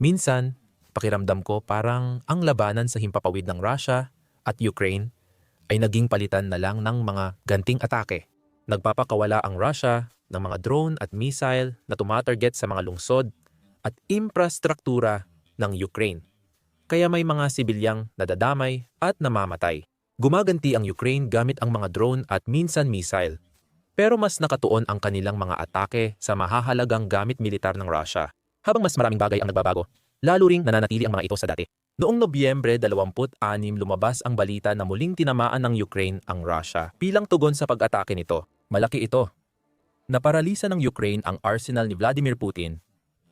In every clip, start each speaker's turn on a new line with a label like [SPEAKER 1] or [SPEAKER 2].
[SPEAKER 1] Minsan, pakiramdam ko parang ang labanan sa himpapawid ng Russia at Ukraine ay naging palitan na lang ng mga ganting atake. Nagpapakawala ang Russia ng mga drone at missile na tumatarget sa mga lungsod at infrastruktura ng Ukraine. Kaya may mga sibilyang nadadamay at namamatay. Gumaganti ang Ukraine gamit ang mga drone at minsan missile. Pero mas nakatuon ang kanilang mga atake sa mahahalagang gamit militar ng Russia. Habang mas maraming bagay ang nagbabago, lalo ring nananatili ang mga ito sa dati. Noong Nobyembre 26 lumabas ang balita na muling tinamaan ng Ukraine ang Russia bilang tugon sa pag-atake nito. Malaki ito. Naparalisa ng Ukraine ang arsenal ni Vladimir Putin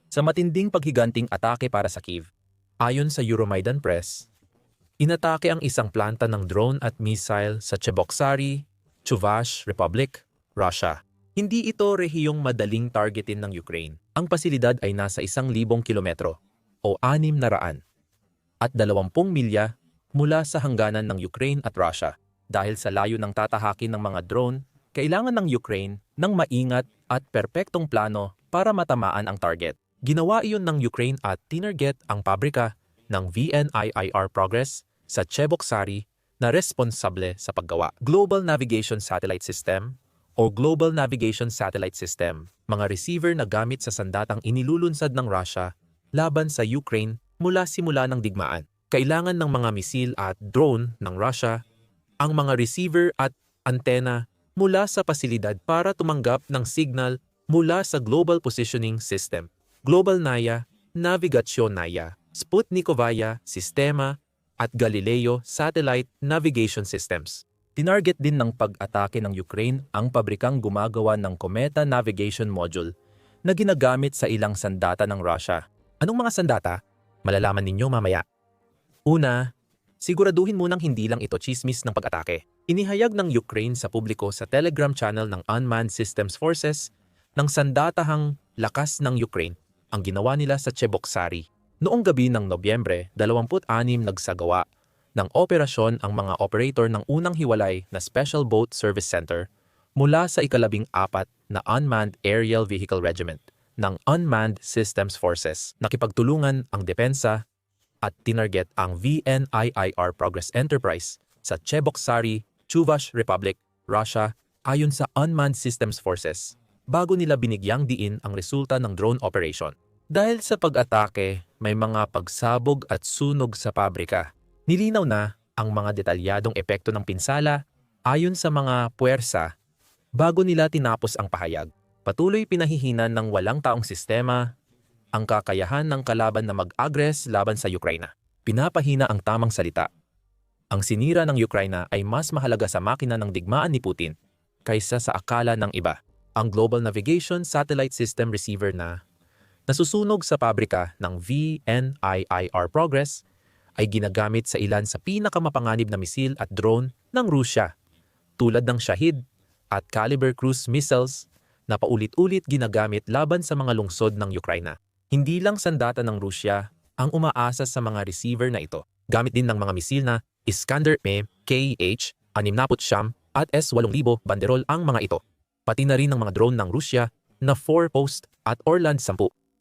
[SPEAKER 1] sa matinding paghiganting atake para sa Kiev. Ayon sa Euromaidan Press, inatake ang isang planta ng drone at missile sa Cheboksary, Chuvash Republic, Russia. Hindi ito rehiyong madaling targetin ng Ukraine. Ang pasilidad ay nasa isang libong kilometro o anim na raan at 20 milya mula sa hangganan ng Ukraine at Russia. Dahil sa layo ng tatahakin ng mga drone, kailangan ng Ukraine ng maingat at perpektong plano para matamaan ang target. Ginawa iyon ng Ukraine at tinarget ang pabrika ng VNIIR Progress sa Cheboksary na responsable sa paggawa. Global Navigation Satellite System o Global Navigation Satellite System, mga receiver na gamit sa sandatang inilulunsad ng Russia laban sa Ukraine mula simula ng digmaan. Kailangan ng mga misil at drone ng Russia ang mga receiver at antena mula sa pasilidad para tumanggap ng signal mula sa Global Positioning System, Global NAYA, Navigasyon NAYA, Sputnikovaya Sistema at Galileo Satellite Navigation Systems. Tinarget din ng pag-atake ng Ukraine ang pabrikang gumagawa ng Kometa Navigation Module na ginagamit sa ilang sandata ng Russia. Anong mga sandata? Malalaman ninyo mamaya. Una, siguraduhin munang hindi lang ito chismis ng pag-atake. Inihayag ng Ukraine sa publiko sa Telegram channel ng Unmanned Systems Forces ng sandatahang lakas ng Ukraine ang ginawa nila sa Cheboksary. Noong gabi ng Nobyembre, 26 nagsagawa ng operasyon ang mga operator ng unang hiwalay na Special Boat Service Center mula sa ikalabing apat na Unmanned Aerial Vehicle Regiment ng Unmanned Systems Forces. Nakipagtulungan ang depensa at tinarget ang VNIIR Progress Enterprise sa Cheboksary, Chuvash Republic, Russia ayon sa Unmanned Systems Forces bago nila binigyang diin ang resulta ng drone operation. Dahil sa pag-atake, may mga pagsabog at sunog sa pabrika Nilinaw na ang mga detalyadong epekto ng pinsala ayon sa mga puwersa bago nila tinapos ang pahayag. Patuloy pinahihinan ng walang taong sistema ang kakayahan ng kalaban na mag-agres laban sa Ukraina. Pinapahina ang tamang salita. Ang sinira ng Ukraina ay mas mahalaga sa makina ng digmaan ni Putin kaysa sa akala ng iba. Ang Global Navigation Satellite System Receiver na nasusunog sa pabrika ng VNIIR Progress ay ginagamit sa ilan sa pinakamapanganib na misil at drone ng Rusya, tulad ng Shahid at Caliber cruise missiles na paulit-ulit ginagamit laban sa mga lungsod ng Ukraina. Hindi lang sandata ng Rusya ang umaasa sa mga receiver na ito. Gamit din ng mga misil na Iskander-M, KH-69 at S-8000 banderol ang mga ito. Pati na rin ng mga drone ng Rusya na 4-post at Orland 10.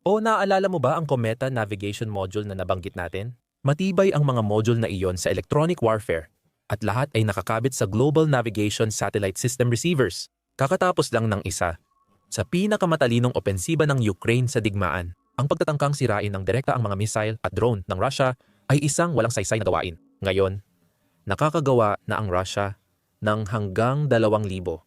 [SPEAKER 1] O naaalala mo ba ang Kometa Navigation Module na nabanggit natin? Matibay ang mga module na iyon sa electronic warfare at lahat ay nakakabit sa Global Navigation Satellite System receivers. Kakatapos lang ng isa sa pinakamatalinong opensiba ng Ukraine sa digmaan. Ang pagtatangkang sirain ng direkta ang mga missile at drone ng Russia ay isang walang saysay na gawain. Ngayon, nakakagawa na ang Russia ng hanggang 2,000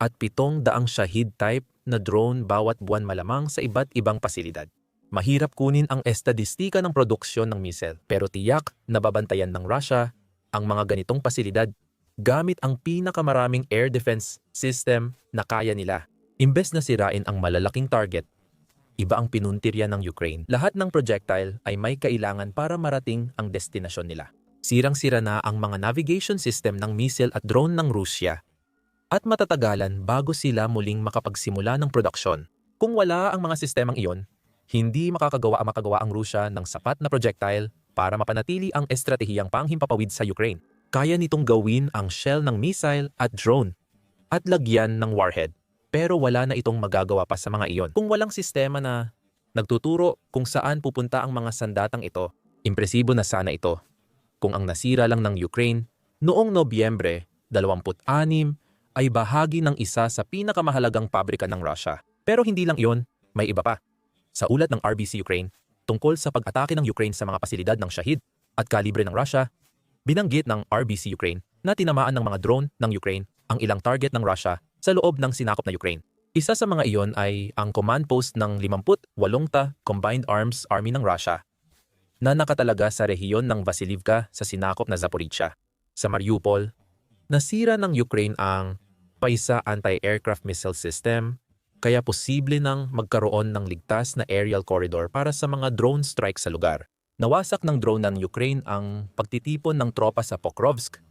[SPEAKER 1] at 700 Shahid type na drone bawat buwan malamang sa iba't ibang pasilidad. Mahirap kunin ang estadistika ng produksyon ng missile pero tiyak na babantayan ng Russia ang mga ganitong pasilidad gamit ang pinakamaraming air defense system na kaya nila. Imbes na sirain ang malalaking target, iba ang pinuntirya ng Ukraine. Lahat ng projectile ay may kailangan para marating ang destinasyon nila. Sirang-sira na ang mga navigation system ng missile at drone ng Rusya at matatagalan bago sila muling makapagsimula ng produksyon. Kung wala ang mga sistemang iyon, hindi makakagawa ang makagawa ang Rusya ng sapat na projectile para mapanatili ang estratehiyang panghimpapawid sa Ukraine. Kaya nitong gawin ang shell ng missile at drone at lagyan ng warhead. Pero wala na itong magagawa pa sa mga iyon. Kung walang sistema na nagtuturo kung saan pupunta ang mga sandatang ito. Impresibo na sana ito kung ang nasira lang ng Ukraine noong Nobyembre 26 ay bahagi ng isa sa pinakamahalagang pabrika ng Russia. Pero hindi lang iyon, may iba pa. Sa ulat ng RBC Ukraine, tungkol sa pag-atake ng Ukraine sa mga pasilidad ng Shahid at kalibre ng Russia, binanggit ng RBC Ukraine na tinamaan ng mga drone ng Ukraine ang ilang target ng Russia sa loob ng sinakop na Ukraine. Isa sa mga iyon ay ang command post ng 58-ta Combined Arms Army ng Russia na nakatalaga sa rehiyon ng Vasilivka sa sinakop na Zaporizhia. Sa Mariupol, nasira ng Ukraine ang Paisa anti-aircraft missile system kaya posible nang magkaroon ng ligtas na aerial corridor para sa mga drone strike sa lugar. Nawasak ng drone ng Ukraine ang pagtitipon ng tropa sa Pokrovsk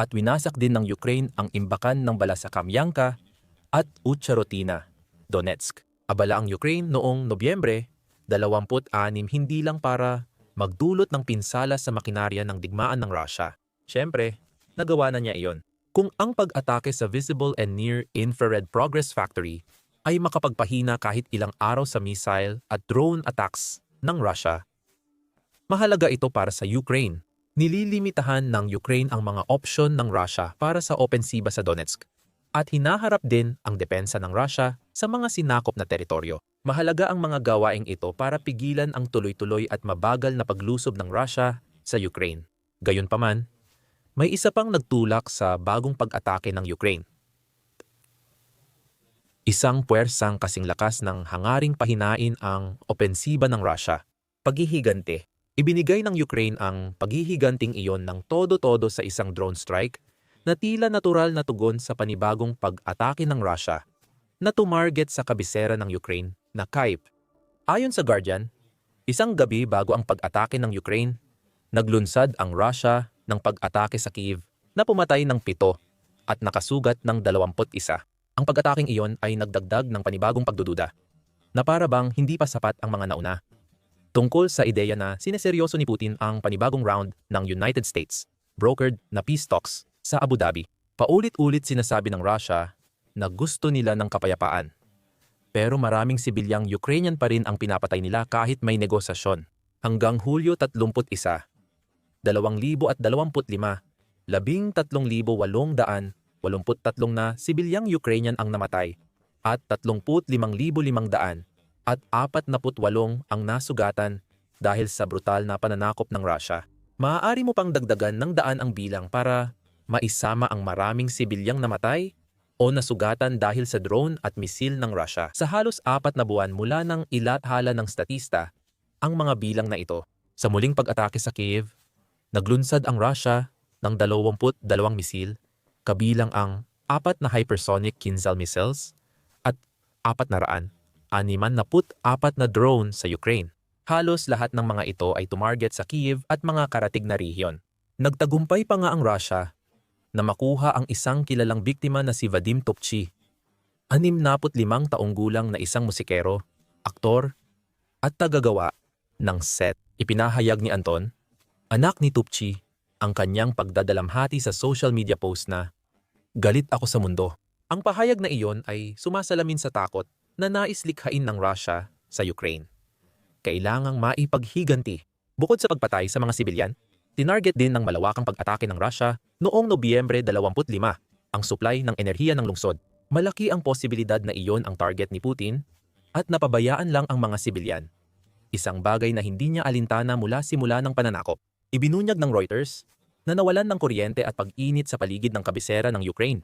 [SPEAKER 1] at winasak din ng Ukraine ang imbakan ng bala sa Kamyanka at Ucharotina, Donetsk. Abala ang Ukraine noong Nobyembre 26 hindi lang para magdulot ng pinsala sa makinarya ng digmaan ng Russia. Siyempre, nagawa na niya iyon. Kung ang pag-atake sa Visible and Near Infrared Progress Factory ay makapagpahina kahit ilang araw sa missile at drone attacks ng Russia, mahalaga ito para sa Ukraine. Nililimitahan ng Ukraine ang mga opsyon ng Russia para sa opensiba sa Donetsk at hinaharap din ang depensa ng Russia sa mga sinakop na teritoryo. Mahalaga ang mga gawaing ito para pigilan ang tuloy-tuloy at mabagal na paglusob ng Russia sa Ukraine. Gayunpaman, may isa pang nagtulak sa bagong pag-atake ng Ukraine. Isang puwersang kasing lakas ng hangaring pahinain ang opensiba ng Russia. Paghihigante. Ibinigay ng Ukraine ang paghihiganting iyon ng todo-todo sa isang drone strike na tila natural na tugon sa panibagong pag-atake ng Russia na tumarget sa kabisera ng Ukraine na Kyiv. Ayon sa Guardian, isang gabi bago ang pag-atake ng Ukraine, naglunsad ang Russia ng pag-atake sa Kyiv na pumatay ng pito at nakasugat ng 21. Ang pag-ataking iyon ay nagdagdag ng panibagong pagdududa na para bang hindi pa sapat ang mga nauna. Tungkol sa ideya na sineseryoso ni Putin ang panibagong round ng United States, brokered na peace talks sa Abu Dhabi. Paulit-ulit sinasabi ng Russia na gusto nila ng kapayapaan. Pero maraming sibilyang Ukrainian pa rin ang pinapatay nila kahit may negosasyon. Hanggang Hulyo 31, 2025, 13,883 na sibilyang Ukrainian ang namatay at 35,500 at 48 ang nasugatan dahil sa brutal na pananakop ng Russia. Maaari mo pang dagdagan ng daan ang bilang para maisama ang maraming sibilyang namatay o nasugatan dahil sa drone at misil ng Russia. Sa halos apat na buwan mula ng ilathala ng statista, ang mga bilang na ito. Sa muling pag-atake sa Kiev, naglunsad ang Russia ng 22 misil, kabilang ang apat na hypersonic Kinzhal missiles at apat na raan, animan na put apat na drone sa Ukraine. Halos lahat ng mga ito ay tumarget sa Kiev at mga karatig na rehiyon. Nagtagumpay pa nga ang Russia na makuha ang isang kilalang biktima na si Vadim Topchi. 65 taong gulang na isang musikero, aktor, at tagagawa ng set. Ipinahayag ni Anton, anak ni Tupchi, ang kanyang pagdadalamhati sa social media post na, Galit ako sa mundo. Ang pahayag na iyon ay sumasalamin sa takot na nais likhain ng Russia sa Ukraine. Kailangang maipaghiganti bukod sa pagpatay sa mga sibilyan, Tinarget din ng malawakang pag-atake ng Russia noong Nobyembre 25 ang supply ng enerhiya ng lungsod. Malaki ang posibilidad na iyon ang target ni Putin at napabayaan lang ang mga sibilyan. Isang bagay na hindi niya alintana mula simula ng pananakop. Ibinunyag ng Reuters na nawalan ng kuryente at pag-init sa paligid ng kabisera ng Ukraine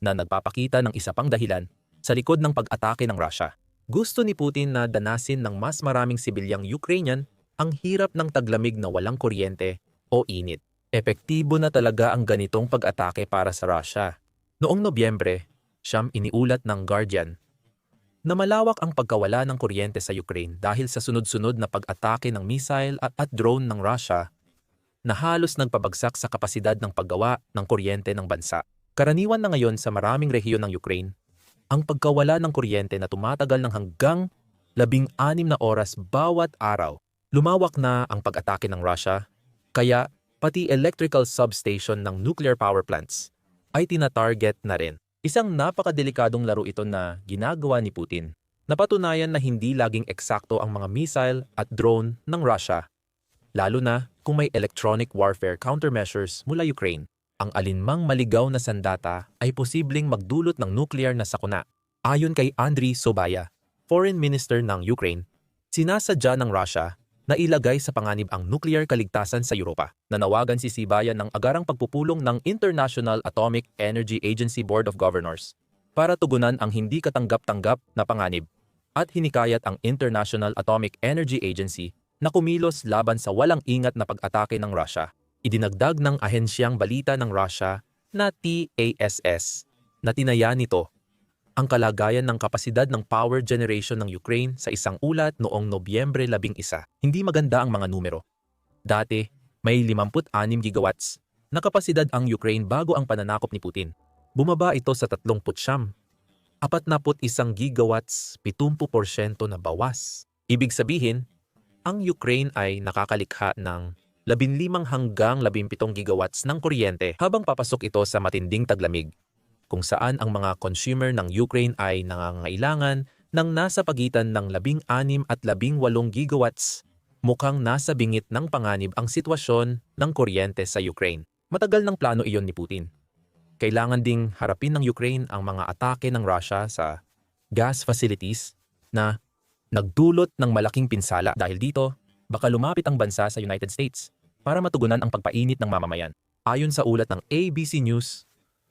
[SPEAKER 1] na nagpapakita ng isa pang dahilan sa likod ng pag-atake ng Russia. Gusto ni Putin na danasin ng mas maraming sibilyang Ukrainian ang hirap ng taglamig na walang kuryente o init. Epektibo na talaga ang ganitong pag-atake para sa Russia. Noong Nobyembre, siyam iniulat ng Guardian na malawak ang pagkawala ng kuryente sa Ukraine dahil sa sunod-sunod na pag-atake ng missile at, at drone ng Russia na halos nagpabagsak sa kapasidad ng paggawa ng kuryente ng bansa. Karaniwan na ngayon sa maraming rehiyon ng Ukraine ang pagkawala ng kuryente na tumatagal ng hanggang labing-anim na oras bawat araw. Lumawak na ang pag-atake ng Russia kaya pati electrical substation ng nuclear power plants ay tinatarget na rin. Isang napakadelikadong laro ito na ginagawa ni Putin. napatunayan na hindi laging eksakto ang mga missile at drone ng Russia, lalo na kung may electronic warfare countermeasures mula Ukraine. Ang alinmang maligaw na sandata ay posibleng magdulot ng nuclear na sakuna. Ayon kay Andriy Sobaya, Foreign Minister ng Ukraine, sinasadya ng Russia na ilagay sa panganib ang nuclear kaligtasan sa Europa. Nanawagan si Sibayan ng agarang pagpupulong ng International Atomic Energy Agency Board of Governors para tugunan ang hindi katanggap-tanggap na panganib at hinikayat ang International Atomic Energy Agency na kumilos laban sa walang ingat na pag-atake ng Russia. Idinagdag ng ahensyang balita ng Russia na TASS na tinaya nito ang kalagayan ng kapasidad ng power generation ng Ukraine sa isang ulat noong Nobyembre 11. Hindi maganda ang mga numero. Dati, may 56 gigawatts na kapasidad ang Ukraine bago ang pananakop ni Putin. Bumaba ito sa 30 siyam. 41 gigawatts, 70% na bawas. Ibig sabihin, ang Ukraine ay nakakalikha ng 15 hanggang 17 gigawatts ng kuryente habang papasok ito sa matinding taglamig, kung saan ang mga consumer ng Ukraine ay nangangailangan ng nasa pagitan ng 16 at 18 gigawatts. Mukhang nasa bingit ng panganib ang sitwasyon ng kuryente sa Ukraine. Matagal ng plano iyon ni Putin. Kailangan ding harapin ng Ukraine ang mga atake ng Russia sa gas facilities na nagdulot ng malaking pinsala dahil dito, baka lumapit ang bansa sa United States para matugunan ang pagpainit ng mamamayan. Ayon sa ulat ng ABC News,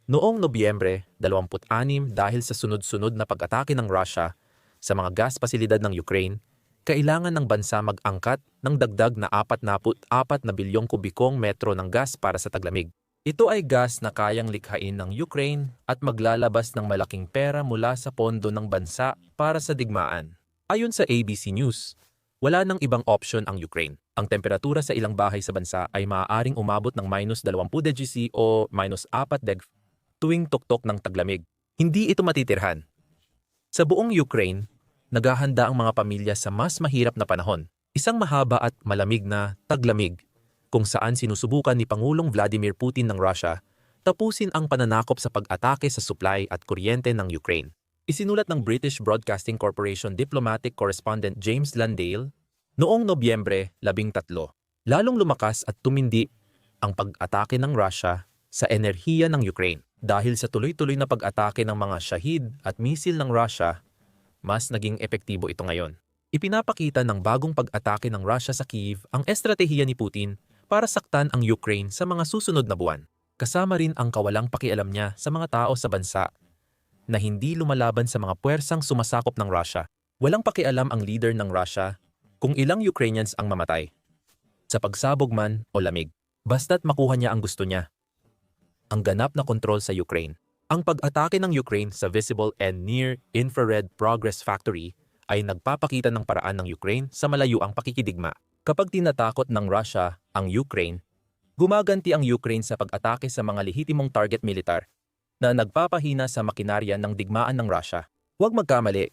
[SPEAKER 1] noong Nobyembre 26 dahil sa sunod-sunod na pag-atake ng Russia sa mga gas pasilidad ng Ukraine, kailangan ng bansa mag-angkat ng dagdag na 44 na bilyong kubikong metro ng gas para sa taglamig. Ito ay gas na kayang likhain ng Ukraine at maglalabas ng malaking pera mula sa pondo ng bansa para sa digmaan. Ayon sa ABC News, wala nang ibang option ang Ukraine. Ang temperatura sa ilang bahay sa bansa ay maaaring umabot ng minus 20 degc o minus 4 deg tuwing tuktok ng taglamig. Hindi ito matitirhan. Sa buong Ukraine, naghahanda ang mga pamilya sa mas mahirap na panahon. Isang mahaba at malamig na taglamig kung saan sinusubukan ni Pangulong Vladimir Putin ng Russia tapusin ang pananakop sa pag-atake sa supply at kuryente ng Ukraine. Isinulat ng British Broadcasting Corporation diplomatic correspondent James Landale noong Nobyembre 13. Lalong lumakas at tumindi ang pag-atake ng Russia sa enerhiya ng Ukraine. Dahil sa tuloy-tuloy na pag-atake ng mga Shahid at misil ng Russia, mas naging epektibo ito ngayon. Ipinapakita ng bagong pag-atake ng Russia sa Kyiv ang estratehiya ni Putin para saktan ang Ukraine sa mga susunod na buwan. Kasama rin ang kawalang pakialam niya sa mga tao sa bansa na hindi lumalaban sa mga puwersang sumasakop ng Russia. Walang pakialam ang leader ng Russia kung ilang Ukrainians ang mamatay. Sa pagsabog man o lamig, basta't makuha niya ang gusto niya. Ang ganap na kontrol sa Ukraine. Ang pag-atake ng Ukraine sa Visible and Near Infrared Progress Factory ay nagpapakita ng paraan ng Ukraine sa malayuang pakikidigma. Kapag tinatakot ng Russia ang Ukraine, gumaganti ang Ukraine sa pag-atake sa mga lehitimong target militar na nagpapahina sa makinarya ng digmaan ng Russia. Huwag magkamali.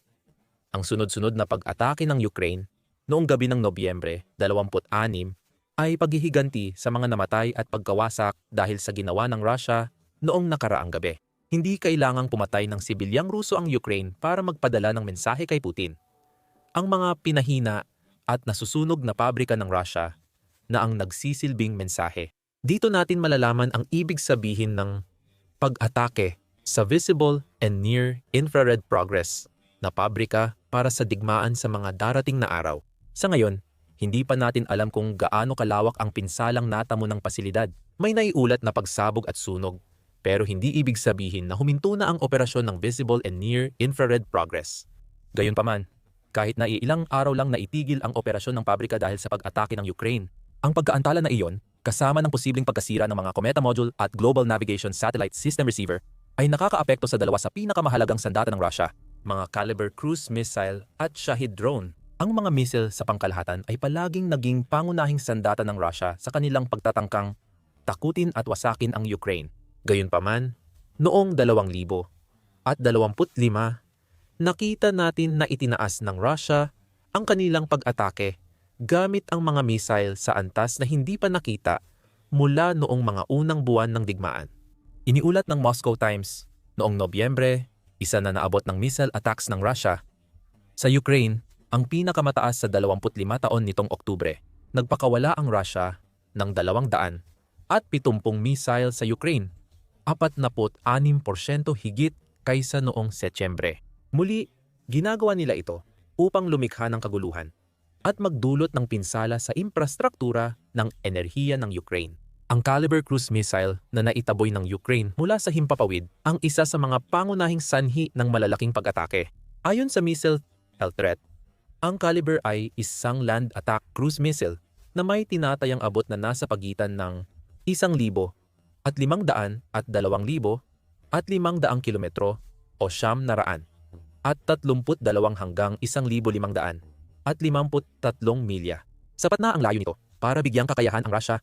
[SPEAKER 1] Ang sunod-sunod na pag-atake ng Ukraine noong gabi ng Nobyembre 26 ay paghihiganti sa mga namatay at pagkawasak dahil sa ginawa ng Russia noong nakaraang gabi. Hindi kailangang pumatay ng sibilyang Ruso ang Ukraine para magpadala ng mensahe kay Putin. Ang mga pinahina at nasusunog na pabrika ng Russia na ang nagsisilbing mensahe. Dito natin malalaman ang ibig sabihin ng pag-atake sa visible and near infrared progress na pabrika para sa digmaan sa mga darating na araw. Sa ngayon, hindi pa natin alam kung gaano kalawak ang pinsalang natamo ng pasilidad. May naiulat na pagsabog at sunog, pero hindi ibig sabihin na huminto na ang operasyon ng visible and near infrared progress. Gayunpaman, kahit na ilang araw lang naitigil ang operasyon ng pabrika dahil sa pag-atake ng Ukraine, ang pagkaantala na iyon kasama ng posibleng pagkasira ng mga Cometa Module at Global Navigation Satellite System Receiver ay nakakaapekto sa dalawa sa pinakamahalagang sandata ng Russia, mga Caliber cruise missile at Shahid drone. Ang mga missile sa pangkalahatan ay palaging naging pangunahing sandata ng Russia sa kanilang pagtatangkang takutin at wasakin ang Ukraine. Gayunpaman, noong 2000 at 25, nakita natin na itinaas ng Russia ang kanilang pag-atake gamit ang mga missile sa antas na hindi pa nakita mula noong mga unang buwan ng digmaan. Iniulat ng Moscow Times noong Nobyembre, isa na naabot ng missile attacks ng Russia Sa Ukraine, ang pinakamataas sa 25 taon nitong Oktubre, nagpakawala ang Russia ng 200 at 70 missile sa Ukraine, 46% higit kaysa noong Setyembre. Muli, ginagawa nila ito upang lumikha ng kaguluhan at magdulot ng pinsala sa infrastruktura ng enerhiya ng Ukraine. Ang Caliber cruise missile na naitaboy ng Ukraine mula sa himpapawid ang isa sa mga pangunahing sanhi ng malalaking pag-atake. Ayon sa missile health threat, ang Caliber ay isang land attack cruise missile na may tinatayang abot na nasa pagitan ng 1,000 at 500 at 2,000 at 500 kilometro o siyam na raan at 32 hanggang 1,500 at 53 milya. Sapat na ang layo nito para bigyang kakayahan ang Russia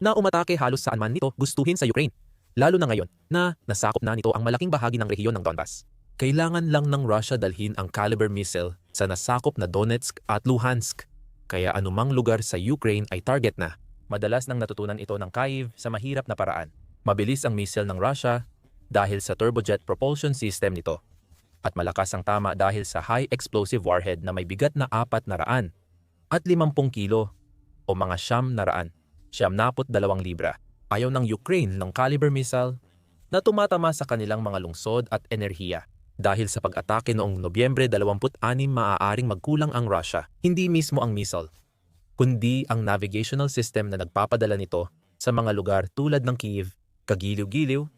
[SPEAKER 1] na umatake halos saan man nito gustuhin sa Ukraine, lalo na ngayon na nasakop na nito ang malaking bahagi ng rehiyon ng Donbas. Kailangan lang ng Russia dalhin ang Caliber missile sa nasakop na Donetsk at Luhansk, kaya anumang lugar sa Ukraine ay target na. Madalas nang natutunan ito ng Kyiv sa mahirap na paraan. Mabilis ang missile ng Russia dahil sa turbojet propulsion system nito. At malakas ang tama dahil sa high explosive warhead na may bigat na apat na raan at 50 kilo o mga siyam na raan siyam napot dalawang libra. Ayaw ng Ukraine ng Caliber missile na tumatama sa kanilang mga lungsod at enerhiya. Dahil sa pag-atake noong Nobyembre 26 maaaring magkulang ang Russia, hindi mismo ang missile, kundi ang navigational system na nagpapadala nito sa mga lugar tulad ng Kiev, kagiliw-giliw,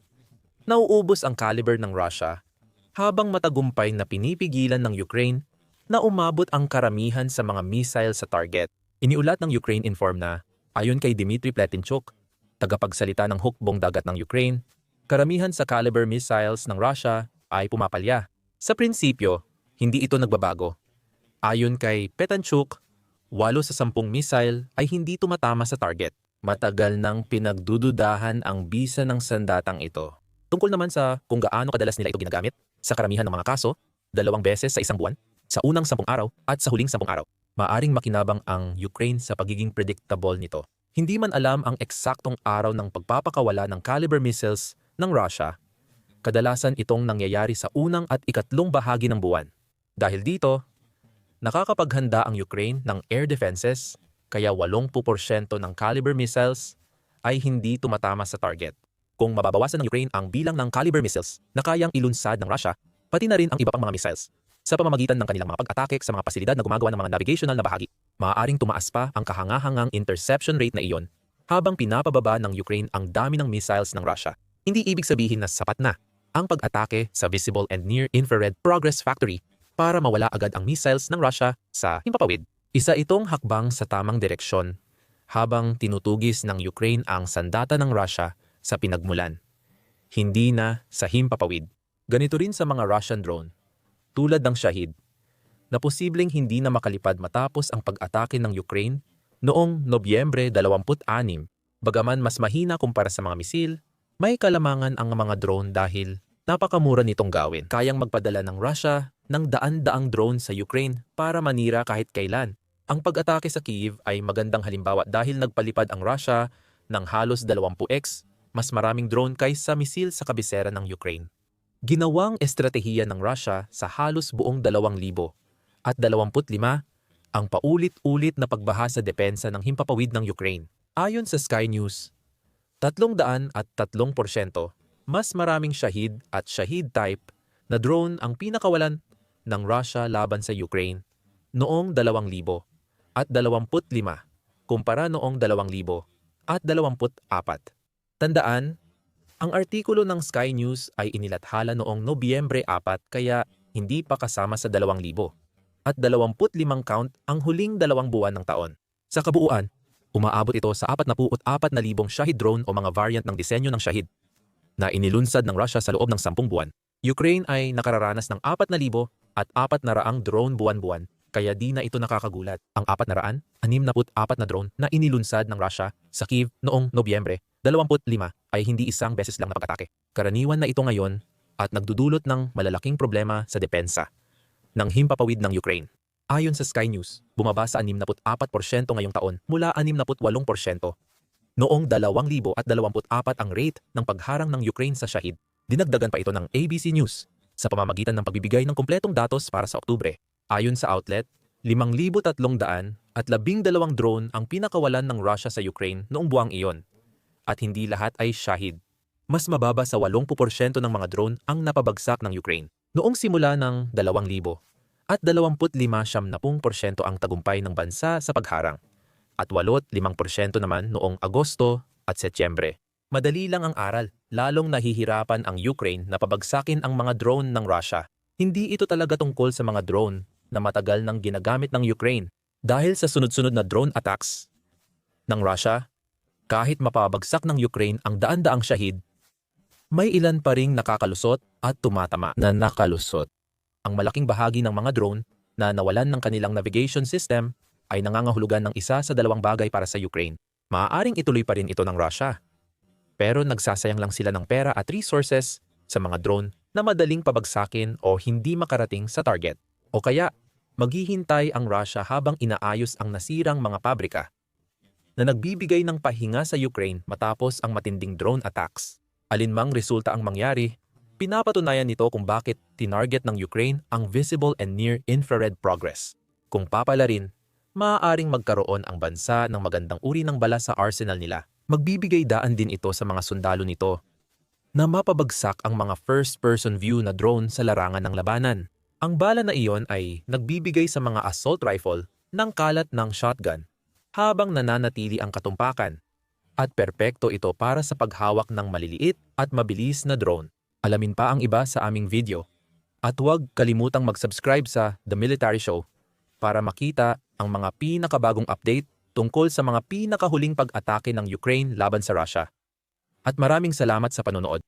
[SPEAKER 1] nauubos ang caliber ng Russia habang matagumpay na pinipigilan ng Ukraine na umabot ang karamihan sa mga missile sa target. Iniulat ng Ukraine Inform na Ayon kay Dmitry Pletinchuk, tagapagsalita ng hukbong dagat ng Ukraine, karamihan sa caliber missiles ng Russia ay pumapalya. Sa prinsipyo, hindi ito nagbabago. Ayon kay Petanchuk, walo sa sampung missile ay hindi tumatama sa target. Matagal nang pinagdududahan ang bisa ng sandatang ito. Tungkol naman sa kung gaano kadalas nila ito ginagamit, sa karamihan ng mga kaso, dalawang beses sa isang buwan, sa unang sampung araw at sa huling sampung araw maaring makinabang ang Ukraine sa pagiging predictable nito. Hindi man alam ang eksaktong araw ng pagpapakawala ng caliber missiles ng Russia, kadalasan itong nangyayari sa unang at ikatlong bahagi ng buwan. Dahil dito, nakakapaghanda ang Ukraine ng air defenses kaya 80% ng caliber missiles ay hindi tumatama sa target. Kung mababawasan ng Ukraine ang bilang ng caliber missiles na kayang ilunsad ng Russia, pati na rin ang iba pang mga missiles, sa pamamagitan ng kanilang mga pag-atake sa mga pasilidad na gumagawa ng mga navigational na bahagi. Maaaring tumaas pa ang kahangahangang interception rate na iyon habang pinapababa ng Ukraine ang dami ng missiles ng Russia. Hindi ibig sabihin na sapat na ang pag-atake sa visible and near-infrared progress factory para mawala agad ang missiles ng Russia sa himpapawid. Isa itong hakbang sa tamang direksyon habang tinutugis ng Ukraine ang sandata ng Russia sa pinagmulan. Hindi na sa himpapawid. Ganito rin sa mga Russian drone tulad ng Shahid, na posibleng hindi na makalipad matapos ang pag-atake ng Ukraine noong Nobyembre 26, bagaman mas mahina kumpara sa mga misil, may kalamangan ang mga drone dahil napakamura nitong gawin. Kayang magpadala ng Russia ng daan-daang drone sa Ukraine para manira kahit kailan. Ang pag-atake sa Kyiv ay magandang halimbawa dahil nagpalipad ang Russia ng halos 20x mas maraming drone kaysa misil sa kabisera ng Ukraine. Ginawang estratehiya ng Russia sa halos buong 2,000 at 25 ang paulit-ulit na pagbaha sa depensa ng himpapawid ng Ukraine. Ayon sa Sky News, 300 at 3% mas maraming Shahid at Shahid type na drone ang pinakawalan ng Russia laban sa Ukraine noong 2,000 at 25 kumpara noong 2,000 at 24. Tandaan, ang artikulo ng Sky News ay inilathala noong Nobyembre 4 kaya hindi pa kasama sa 2,000 at 25 count ang huling dalawang buwan ng taon. Sa kabuuan, umaabot ito sa 44,000 Shahid drone o mga variant ng disenyo ng Shahid na inilunsad ng Russia sa loob ng 10 buwan. Ukraine ay nakararanas ng 4,000 at 400 drone buwan-buwan kaya di na ito nakakagulat. Ang 400, 64 na drone na inilunsad ng Russia sa Kiev noong Nobyembre 25 ay hindi isang beses lang na pag-atake. Karaniwan na ito ngayon at nagdudulot ng malalaking problema sa depensa ng himpapawid ng Ukraine. Ayon sa Sky News, bumaba sa 64% ngayong taon mula 68%. Noong 2024 ang rate ng pagharang ng Ukraine sa Shahid. Dinagdagan pa ito ng ABC News sa pamamagitan ng pagbibigay ng kumpletong datos para sa Oktubre. Ayon sa outlet, 5,300 at 12 drone ang pinakawalan ng Russia sa Ukraine noong buwang iyon. At hindi lahat ay Shahid. Mas mababa sa 80% ng mga drone ang napabagsak ng Ukraine. Noong simula ng 2,000 at 25-70% ang tagumpay ng bansa sa pagharang at 8-5% naman noong Agosto at Setyembre. Madali lang ang aral, lalong nahihirapan ang Ukraine na pabagsakin ang mga drone ng Russia. Hindi ito talaga tungkol sa mga drone na matagal nang ginagamit ng Ukraine dahil sa sunod-sunod na drone attacks ng Russia. Kahit mapabagsak ng Ukraine ang daan-daang shahid, may ilan pa ring nakakalusot at tumatama na nakalusot. Ang malaking bahagi ng mga drone na nawalan ng kanilang navigation system ay nangangahulugan ng isa sa dalawang bagay para sa Ukraine. Maaaring ituloy pa rin ito ng Russia. Pero nagsasayang lang sila ng pera at resources sa mga drone na madaling pabagsakin o hindi makarating sa target. O kaya, maghihintay ang Russia habang inaayos ang nasirang mga pabrika na nagbibigay ng pahinga sa Ukraine matapos ang matinding drone attacks. Alinmang resulta ang mangyari, pinapatunayan nito kung bakit tinarget ng Ukraine ang visible and near-infrared progress. Kung papalarin, maaaring magkaroon ang bansa ng magandang uri ng bala sa arsenal nila. Magbibigay daan din ito sa mga sundalo nito na mapabagsak ang mga first-person view na drone sa larangan ng labanan. Ang bala na iyon ay nagbibigay sa mga assault rifle ng kalat ng shotgun habang nananatili ang katumpakan. At perpekto ito para sa paghawak ng maliliit at mabilis na drone. Alamin pa ang iba sa aming video. At huwag kalimutang mag-subscribe sa The Military Show para makita ang mga pinakabagong update tungkol sa mga pinakahuling pag-atake ng Ukraine laban sa Russia. At maraming salamat sa panonood.